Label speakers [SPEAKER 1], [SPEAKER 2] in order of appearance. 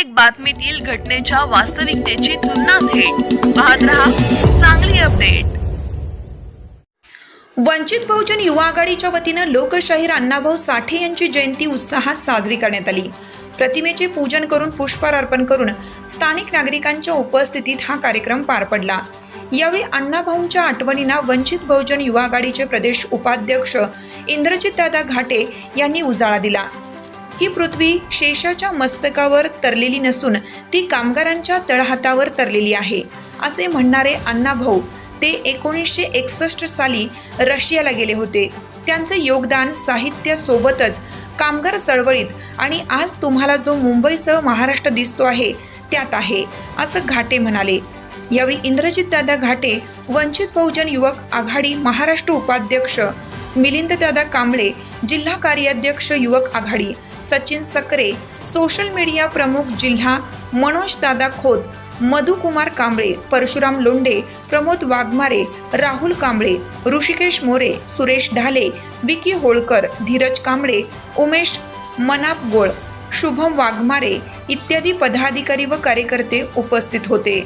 [SPEAKER 1] प्रत्येक बातमीतील घटनेच्या वास्तविकतेची तुलना थेट. पाहत रहा चांगली अपडेट.
[SPEAKER 2] वंचित बहुजन युवा आघाडीच्या वतीनं लोकशाहीर अण्णाभाऊ साठे यांची जयंती उत्साहात साजरी करण्यात आली. प्रतिमेचे पूजन करून पुष्पहार अर्पण करून स्थानिक नागरिकांच्या उपस्थितीत हा कार्यक्रम पार पडला. यावेळी अण्णाभाऊंच्या आठवणींना वंचित बहुजन युवा आघाडीचे प्रदेश उपाध्यक्ष इंद्रजितदादा घाटे यांनी उजाळा दिला. ही पृथ्वी शेषाच्या मस्तकावर तरलेली नसून ती कामगारांच्या तळहातावर तरलेली आहे असे म्हणणारे अण्णाभाऊ ते एकोणीसशे एकसष्ट साली रशियाला गेले होते. त्यांचे योगदान साहित्यासोबतच कामगार चळवळीत आणि आज तुम्हाला जो मुंबईसह महाराष्ट्र दिसतो आहे त्यात आहे असं घाटे म्हणाले. यावेळी इंद्रजितदादा घाटे वंचित बहुजन युवक आघाडी महाराष्ट्र उपाध्यक्ष मिलिंददादा कांबळे जिल्हा कार्याध्यक्ष युवक आघाडी सचिन सकरे सोशल मीडिया प्रमुख जिल्हा मनोज दादा खोत मधुकुमार कांबळे परशुराम लोंढे प्रमोद वाघमारे राहुल कांबळे ऋषिकेश मोरे सुरेश ढाले विकी होळकर धीरज कांबळे उमेश मनाप गोळ शुभम वाघमारे इत्यादी पदाधिकारी व कार्यकर्ते उपस्थित होते.